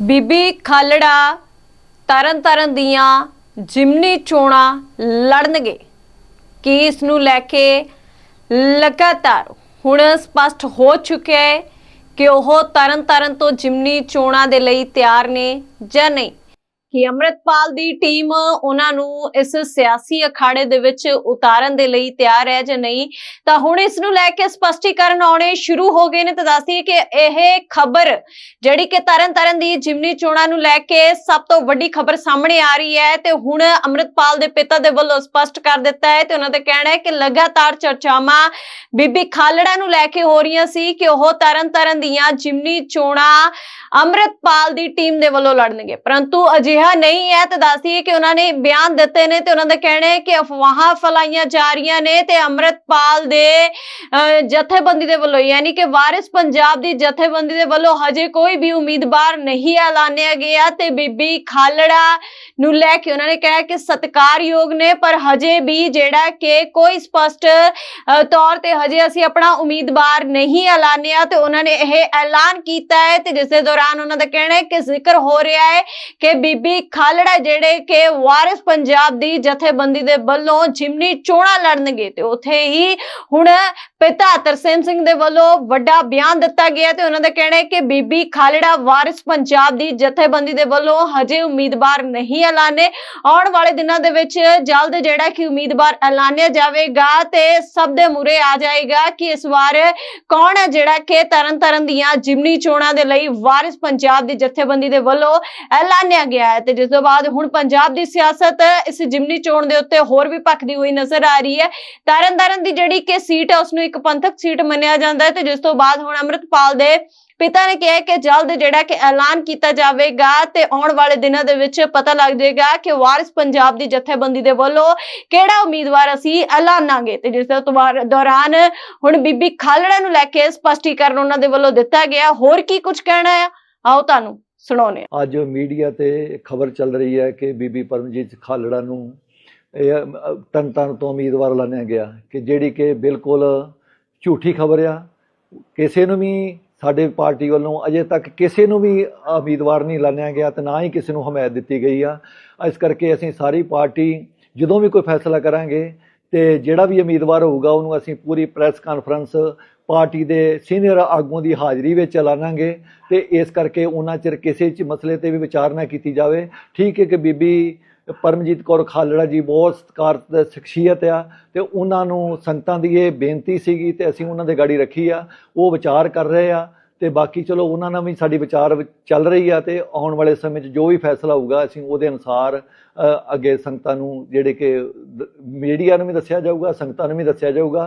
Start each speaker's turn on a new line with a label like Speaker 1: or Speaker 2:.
Speaker 1: ਬੀਬੀ ਖਾਲੜਾ ਤਰਨ ਤਰਨ ਦੀਆਂ ਜਿਮਨੀ ਚੋਣਾਂ ਲੜਨਗੇ। ਕੀ ਇਸ ਨੂੰ ਲੈ ਕੇ ਲਗਾਤਾਰ ਹੁਣ ਸਪਸ਼ਟ ਹੋ ਚੁੱਕਿਆ ਹੈ ਕਿ ਉਹ ਤਰਨ ਤਰਨ ਤੋਂ ਜਿਮਨੀ ਚੋਣਾਂ ਦੇ ਲਈ ਤਿਆਰ ਨੇ ਜਾਂ ਨਹੀਂ? ਕਿ ਅੰਮ੍ਰਿਤਪਾਲ ਦੀ ਟੀਮ ਉਹਨਾਂ ਨੂੰ ਇਸ ਸਿਆਸੀ ਅਖਾੜੇ ਦੇ ਵਿੱਚ ਉਤਾਰਨ ਦੇ ਲਈ ਤਿਆਰ ਹੈ ਜਾਂ ਨਹੀਂ, ਤਾਂ ਹੁਣ ਇਸ ਨੂੰ ਲੈ ਕੇ ਸਪਸ਼ਟੀਕਰਨ ਆਉਣੇ ਸ਼ੁਰੂ ਹੋ ਗਏ ਨੇ, ਤਾਂ ਦੱਸਦੀਏ ਕਿ ਇਹ ਖਬਰ ਜਿਹੜੀ ਕਿ ਤਰਨ ਤਾਰਨ ਦੀ ਜਿਮਨੀ ਚੋਣਾਂ ਨੂੰ ਲੈ ਕੇ ਸਭ ਤੋਂ ਵੱਡੀ ਖਬਰ ਸਾਹਮਣੇ ਆ ਰਹੀ ਹੈ, ਤੇ ਹੁਣ ਅੰਮ੍ਰਿਤਪਾਲ ਦੇ ਪਿਤਾ ਦੇ ਵੱਲੋਂ ਸਪਸ਼ਟ ਕਰ ਦਿੱਤਾ ਹੈ, ਤੇ ਉਹਨਾਂ ਦਾ ਕਹਿਣਾ ਹੈ ਕਿ ਲਗਾਤਾਰ ਚਰਚਾਵਾਂ ਬੀਬੀ ਖਾਲੜਾ ਨੂੰ ਲੈ ਕੇ ਹੋ ਰਹੀਆਂ ਸੀ ਕਿ ਉਹ ਤਰਨ ਤਾਰਨ ਦੀਆਂ ਜਿਮਨੀ ਚੋਣਾਂ ਅੰਮ੍ਰਿਤਪਾਲ ਦੀ ਟੀਮ ਦੇ ਵੱਲੋਂ ਲੜਨਗੇ, ਪਰੰਤੂ ਅਜਿਹਾ ਨਹੀਂ ਹੈ ਤੇ ਦੱਸਦੀਏ ਕਿ ਉਹਨਾਂ ਨੇ ਬਿਆਨ ਦਿੱਤੇ ਨੇ ਤੇ ਉਹਨਾਂ ਦਾ ਕਹਿਣਾ ਹੈ ਕਿ ਅਫਵਾਹਾਂ ਫੈਲਾਈਆਂ ਜਾ ਰਹੀਆਂ ਨੇ ਤੇ ਅੰਮ੍ਰਿਤਪਾਲ ਦੇ ਜਥੇਬੰਦੀ ਦੇ ਵੱਲੋਂ, ਯਾਨੀ ਕਿ ਵਾਰਿਸ ਪੰਜਾਬ ਦੀ ਜਥੇਬੰਦੀ ਦੇ ਵੱਲੋਂ ਹਜੇ ਕੋਈ ਵੀ ਉਮੀਦਵਾਰ ਨਹੀਂ ਐਲਾਨਿਆ ਗਿਆ ਤੇ ਬੀਬੀ ਖਾਲੜਾ ਨੂੰ ਲੈ ਕੇ ਉਹਨਾਂ ਨੇ ਕਿਹਾ ਕਿ ਸਤਿਕਾਰਯੋਗ ਨੇ, ਪਰ ਹਜੇ ਵੀ ਜਿਹੜਾ ਕਿ ਕੋਈ ਸਪਸ਼ਟ ਤੌਰ ਤੇ ਹਜੇ ਅਸੀਂ ਆਪਣਾ ਉਮੀਦਵਾਰ ਨਹੀਂ ਐਲਾਨਿਆ ਤੇ ਉਹਨਾਂ ਨੇ ਇਹ ਐਲਾਨ ਕੀਤਾ ਹੈ ਤੇ ਜਿਸ ਦੇ ਦੌਰਾਨ ਉਹਨਾਂ ਦਾ ਕਹਿਣਾ ਹੈ ਕਿ ਜ਼ਿਕਰ ਹੋ ਰਿਹਾ ਹੈ ਕਿ ਬੀਬੀ ਖਾਲੜਾ ਜਿਹੜੇ ਕਿ ਵਾਰਿਸ ਪੰਜਾਬ ਦੀ ਜਥੇਬੰਦੀ ਦੇ ਵੱਲੋਂ ਜਿਮਨੀ ਚੋਣਾਂ ਲੜਨਗੇ ਤੇ ਉੱਥੇ ਹੀ ਹੁਣ ਪਿਤਾ ਤਰਸੇਮ ਸਿੰਘ ਦੇ ਵੱਲੋਂ ਵੱਡਾ ਬਿਆਨ ਦਿੱਤਾ ਗਿਆ ਤੇ ਉਹਨਾਂ ਦਾ ਕਹਿਣਾ ਹੈ ਕਿ ਬੀਬੀ ਖਾਲੜਾ ਵਾਰਿਸ ਪੰਜਾਬ ਦੀ ਜਥੇਬੰਦੀ ਦੇ ਵੱਲੋਂ ਹਜੇ ਉਮੀਦਵਾਰ ਨਹੀਂ ਐਲਾਨੇ। ਆਉਣ ਵਾਲੇ ਦਿਨਾਂ ਦੇ ਵਿੱਚ ਜਲਦ ਜਿਹੜਾ ਕਿ ਉਮੀਦਵਾਰ ਐਲਾਨਿਆ ਜਾਵੇਗਾ ਤੇ ਸਭ ਦੇ ਮੂਰੇ ਆ ਜਾਏਗਾ ਕਿ ਇਸ ਵਾਰ ਕੌਣ ਹੈ ਜਿਹੜਾ ਕਿ ਤਰਨ ਤਰਨ ਦੀਆਂ ਜਿਮਨੀ ਚੋਣਾਂ ਦੇ ਲਈ ਵਾਰਿਸ ਪੰਜਾਬ ਦੀ ਜਥੇਬੰਦੀ ਦੇ ਵੱਲੋਂ ਐਲਾਨਿਆ ਗਿਆ ਹੈ ਤੇ ਜਿਸ ਤੋਂ ਬਾਅਦ ਹੁਣ ਪੰਜਾਬ ਦੀ ਸਿਆਸਤ ਇਸ ਜਿਮਨੀ ਚੋਣ ਦੇ ਉੱਤੇ ਹੋਰ ਵੀ ਭਖਦੀ ਹੋਈ ਨਜ਼ਰ ਆ ਰਹੀ ਹੈ। ਤਰਨ ਤਾਰਨ ਦੀ ਜਿਹੜੀ ਕਿ ਸੀਟ ਹੈ ਉਸ ਨੂੰ ਇੱਕ ਪੰਥਕ ਸੀਟ ਮੰਨਿਆ ਜਾਂਦਾ ਹੈ ਤੇ ਜਿਸ ਤੋਂ ਬਾਅਦ ਹੁਣ ਅੰਮ੍ਰਿਤਪਾਲ ਦੇ ਪਿਤਾ ਨੇ ਕਿਹਾ ਕਿ ਜਲਦ ਜਿਹੜਾ ਕਿ ਐਲਾਨ ਕੀਤਾ ਜਾਵੇਗਾ ਤੇ ਆਉਣ ਵਾਲੇ ਦਿਨਾਂ ਦੇ ਵਿੱਚ ਪਤਾ ਲੱਗ ਜਾਏਗਾ ਕਿ ਵਾਰਿਸ ਪੰਜਾਬ ਦੀ ਜਥੇਬੰਦੀ ਦੇ ਵੱਲੋਂ ਕਿਹੜਾ ਉਮੀਦਵਾਰ ਅਸੀਂ ਐਲਾਨਾਂਗੇ ਤੇ ਜਿਸ ਦੌਰਾਨ ਹੁਣ ਬੀਬੀ ਖਾਲੜਾ ਨੂੰ ਲੈ ਕੇ ਸਪਸ਼ਟੀਕਰਨ ਉਹਨਾਂ ਦੇ ਵੱਲੋਂ ਦਿੱਤਾ ਗਿਆ। ਹੋਰ ਕੀ ਕੁਝ ਕਹਿਣਾ ਹੈ? ਆਓ ਤੁਹਾਨੂੰ। ਸੁਣਾਉਂਦੇ
Speaker 2: ਅੱਜ ਮੀਡੀਆ ਤੇ ਖਬਰ ਚੱਲ ਰਹੀ ਹੈ ਕਿ ਬੀਬੀ ਪਰਮਜੀਤ ਖਾਲੜਾ ਨੂੰ ਇਹ ਤਨ ਤਨ ਤੋਂ ਉਮੀਦਵਾਰ ਐਲਾਨਿਆ ਗਿਆ ਕਿ ਜਿਹੜੀ ਕਿ ਬਿਲਕੁਲ ਝੂਠੀ ਖਬਰ ਆ। ਕਿਸੇ ਨੂੰ ਵੀ ਸਾਡੇ ਪਾਰਟੀ ਵੱਲੋਂ ਅਜੇ ਤੱਕ ਕਿਸੇ ਨੂੰ ਵੀ ਉਮੀਦਵਾਰ ਨਹੀਂ ਐਲਾਨਿਆ ਗਿਆ ਤੇ ਨਾ ਹੀ ਕਿਸੇ ਨੂੰ ਹਮਾਇਤ ਦਿੱਤੀ ਗਈ ਆ। ਇਸ ਕਰਕੇ ਅਸੀਂ ਸਾਰੀ ਪਾਰਟੀ, ਜਦੋਂ ਵੀ ਕੋਈ ਫੈਸਲਾ ਕਰਾਂਗੇ ਤੇ ਜਿਹੜਾ ਵੀ ਉਮੀਦਵਾਰ ਹੋਊਗਾ, ਉਹਨੂੰ ਅਸੀਂ ਪੂਰੀ ਪ੍ਰੈਸ ਕਾਨਫਰੰਸ ਪਾਰਟੀ ਦੇ ਸੀਨੀਅਰ ਆਗੂਆਂ ਦੀ ਹਾਜ਼ਰੀ ਵਿੱਚ ਚਲਾਵਾਂਗੇ ਤੇ ਇਸ ਕਰਕੇ ਉਹਨਾਂ ਚਿਰ ਕਿਸੇ ਚ ਮਸਲੇ ਤੇ ਵੀ ਵਿਚਾਰ ਨਾ ਕੀਤੀ ਜਾਵੇ। ਠੀਕ ਹੈ ਕਿ ਬੀਬੀ ਪਰਮਜੀਤ ਕੌਰ ਖਾਲੜਾ ਜੀ ਬਹੁਤ ਸਤਿਕਾਰਤ ਸ਼ਖਸੀਅਤ ਆ ਤੇ ਉਹਨਾਂ ਨੂੰ ਸੰਗਤਾਂ ਦੀ ਇਹ ਬੇਨਤੀ ਸੀਗੀ ਤੇ ਅਸੀਂ ਉਹਨਾਂ ਦੇ ਗਾੜੀ ਰੱਖੀ ਆ। ਉਹ ਵਿਚਾਰ ਕਰ ਰਹੇ ਆ ਤੇ ਬਾਕੀ ਚਲੋ ਉਹਨਾਂ ਨਾਲ ਵੀ ਸਾਡੀ ਵਿਚਾਰ ਚੱਲ ਰਹੀ ਆ ਤੇ ਆਉਣ ਵਾਲੇ ਸਮੇਂ 'ਚ ਜੋ ਵੀ ਫੈਸਲਾ ਹੋਊਗਾ, ਅਸੀਂ ਉਹਦੇ ਅਨੁਸਾਰ ਅੱਗੇ ਸੰਗਤਾਂ ਨੂੰ ਜਿਹੜੇ ਕਿ ਮੀਡੀਆ ਨੂੰ ਵੀ ਦੱਸਿਆ ਜਾਊਗਾ, ਸੰਗਤਾਂ ਨੂੰ ਵੀ ਦੱਸਿਆ ਜਾਊਗਾ।